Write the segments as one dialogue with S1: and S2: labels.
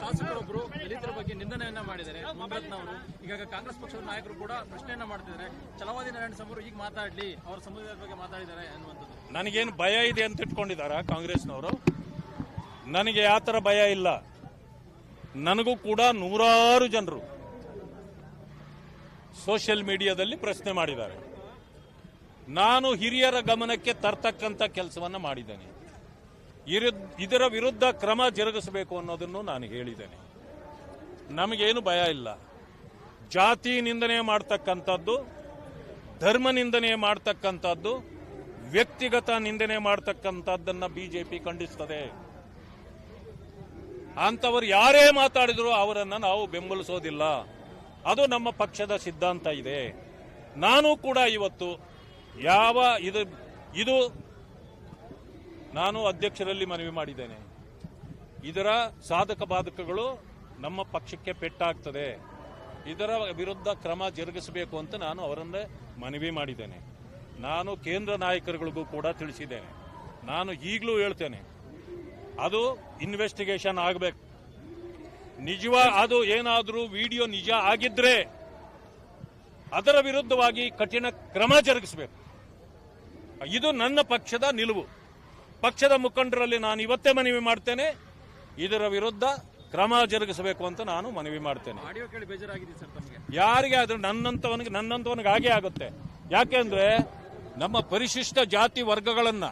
S1: ಶಾಸಕರೊಬ್ಬರು ದಲಿತರ ಬಗ್ಗೆ ನಿಂದನೆಯನ್ನ ಮಾಡಿದ್ದಾರೆ ಮುನ್ರತ್ನವರು ಈಗ ಕಾಂಗ್ರೆಸ್ ಪಕ್ಷದ ನಾಯಕರು ಕೂಡ ಪ್ರಶ್ನೆಯನ್ನ ಮಾಡ್ತಿದ್ದಾರೆ. ಚಲವಾದಿ ನಾರಾಯಣ ಸ್ವಾಮಿ ಈಗ ಮಾತಾಡ್ಲಿ, ಅವರ ಸಮುದಾಯದ ಬಗ್ಗೆ ಮಾತಾಡಿದ್ದಾರೆ ಅನ್ನುವಂಥದ್ದು.
S2: ನನಗೇನು ಭಯ ಇದೆ ಅಂತ ಇಟ್ಕೊಂಡಿದ್ದಾರೆ ಕಾಂಗ್ರೆಸ್ನವರು? ನನಗೆ ಯಾವ ಥರ ಭಯ ಇಲ್ಲ. ನನಗೂ ಕೂಡ ನೂರಾರು ಜನರು ಸೋಷಿಯಲ್ ಮೀಡಿಯಾದಲ್ಲಿ ಪ್ರಶ್ನೆ ಮಾಡಿದ್ದಾರೆ. ನಾನು ಹಿರಿಯರ ಗಮನಕ್ಕೆ ತರ್ತಕ್ಕಂಥ ಕೆಲಸವನ್ನು ಮಾಡಿದ್ದೇನೆ. ಇದರ ವಿರುದ್ಧ ಕ್ರಮ ಜರುಗಿಸಬೇಕು ಅನ್ನೋದನ್ನು ನಾನು ಹೇಳಿದ್ದೇನೆ. ನಮಗೇನು ಭಯ ಇಲ್ಲ. ಜಾತಿ ನಿಂದನೆ ಮಾಡ್ತಕ್ಕಂಥದ್ದು, ಧರ್ಮ ನಿಂದನೆ ಮಾಡ್ತಕ್ಕಂಥದ್ದು, ವ್ಯಕ್ತಿಗತ ನಿಂದನೆ ಮಾಡ್ತಕ್ಕಂಥದ್ದನ್ನ ಬಿಜೆಪಿ ಖಂಡಿಸ್ತದೆ. ಅಂತವರು ಯಾರೇ ಮಾತಾಡಿದ್ರು ಅವರನ್ನು ನಾವು ಬೆಂಬಲಿಸೋದಿಲ್ಲ. ಅದು ನಮ್ಮ ಪಕ್ಷದ ಸಿದ್ಧಾಂತ ಇದೆ. ನಾನು ಕೂಡ ಇವತ್ತು ಯಾವ ಇದು ಇದು ನಾನು ಅಧ್ಯಕ್ಷರಲ್ಲಿ ಮನವಿ ಮಾಡಿದ್ದೇನೆ. ಇದರ ಸಾಧಕ ಬಾಧಕಗಳು ನಮ್ಮ ಪಕ್ಷಕ್ಕೆ ಪೆಟ್ಟಾಗ್ತದೆ. ಇದರ ವಿರುದ್ಧ ಕ್ರಮ ಜರುಗಿಸಬೇಕು ಅಂತ ನಾನು ಅವರನ್ನೇ ಮನವಿ ಮಾಡಿದ್ದೇನೆ. ನಾನು ಕೇಂದ್ರ ನಾಯಕರುಗಳಿಗೂ ಕೂಡ ತಿಳಿಸಿದ್ದೇನೆ. ನಾನು ಈಗಲೂ ಹೇಳ್ತೇನೆ, ಅದು ಇನ್ವೆಸ್ಟಿಗೇಷನ್ ಆಗಬೇಕು. ನಿಜವ, ಅದು ಏನಾದರೂ ವಿಡಿಯೋ ನಿಜ ಆಗಿದ್ರೆ ಅದರ ವಿರುದ್ಧವಾಗಿ ಕಠಿಣ ಕ್ರಮ ಜರುಗಿಸಬೇಕು. ಇದು ನನ್ನ ಪಕ್ಷದ ನಿಲುವು. ಪಕ್ಷದ ಮುಖಂಡರಲ್ಲಿ ನಾನು ಇವತ್ತೇ ಮನವಿ ಮಾಡ್ತೇನೆ. ಇದರ ವಿರುದ್ಧ ಕ್ರಮ ಜರುಗಿಸಬೇಕು ಅಂತ ನಾನು ಮನವಿ ಮಾಡ್ತೇನೆ. ಯಾರಿಗೆ ಆದ್ರೂ ನನ್ನಂತವನಿಗೆ ನನ್ನಂತವನಿಗೆ ಹಾಗೆ ಆಗುತ್ತೆ. ಯಾಕೆಂದ್ರೆ ನಮ್ಮ ಪರಿಶಿಷ್ಟ ಜಾತಿ ವರ್ಗಗಳನ್ನ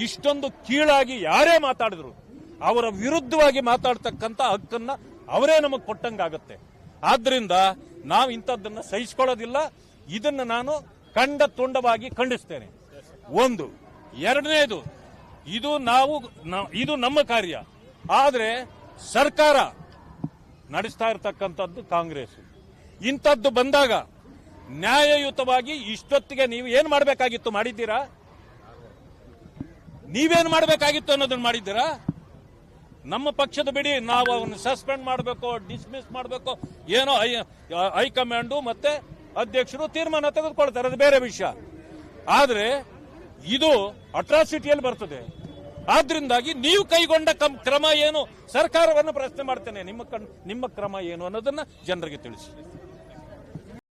S2: ಇಷ್ಟೊಂದು ಕೀಳಾಗಿ ಯಾರೇ ಮಾತಾಡಿದ್ರು ಅವರ ವಿರುದ್ಧವಾಗಿ ಮಾತಾಡ್ತಕ್ಕಂಥ ಹಕ್ಕನ್ನ ಅವರೇ ನಮಗೆ ಕೊಟ್ಟಂಗಾಗತ್ತೆ. ಆದ್ರಿಂದ ನಾವು ಇಂಥದ್ದನ್ನ ಸಹಿಸ್ಕೊಳ್ಳೋದಿಲ್ಲ. ಇದನ್ನ ನಾನು ಕಂಡ ತುಂಡವಾಗಿ ಖಂಡಿಸ್ತೇನೆ. ಒಂದು. ಎರಡನೇದು ಇದು ನಾವು ಇದು ನಮ್ಮ ಕಾರ್ಯ. ಆದರೆ ಸರ್ಕಾರ ನಡೆಸ್ತಾ ಇರತಕ್ಕಂಥದ್ದು ಕಾಂಗ್ರೆಸ್. ಇಂಥದ್ದು ಬಂದಾಗ ನ್ಯಾಯಯುತವಾಗಿ ಇಷ್ಟೊತ್ತಿಗೆ ನೀವು ಏನು ಮಾಡಬೇಕಾಗಿತ್ತು ಮಾಡಿದ್ದೀರಾ? ನೀವೇನು ಮಾಡಬೇಕಾಗಿತ್ತು ಅನ್ನೋದನ್ನ ಮಾಡಿದ್ದೀರಾ? ನಮ್ಮ ಪಕ್ಷದ ಬಿಡಿ ನಾವು ಅವನ್ನ ಸಸ್ಪೆಂಡ್ ಮಾಡಬೇಕು, ಡಿಸ್ಮಿಸ್ ಮಾಡಬೇಕು, ಏನೋ ಹೈಕಮಾಂಡು ಮತ್ತೆ ಅಧ್ಯಕ್ಷರು ತೀರ್ಮಾನ ತೆಗೆದುಕೊಳ್ತಾರೆ. ಅದು ಬೇರೆ ವಿಷಯ. ಆದ್ರೆ ಇದು ಅಟ್ರಾಸಿಟಿಯಲ್ಲಿ ಬರ್ತದೆ. ಆದ್ರಿಂದಾಗಿ ನೀವು ಕೈಗೊಂಡ ಕ್ರಮ ಏನು? ಸರ್ಕಾರವನ್ನು ಪ್ರಶ್ನೆ ಮಾಡ್ತೇನೆ. ನಿಮ್ಮ ನಿಮ್ಮ ಕ್ರಮ ಏನು ಅನ್ನೋದನ್ನ ಜನರಿಗೆ ತಿಳಿಸಿ.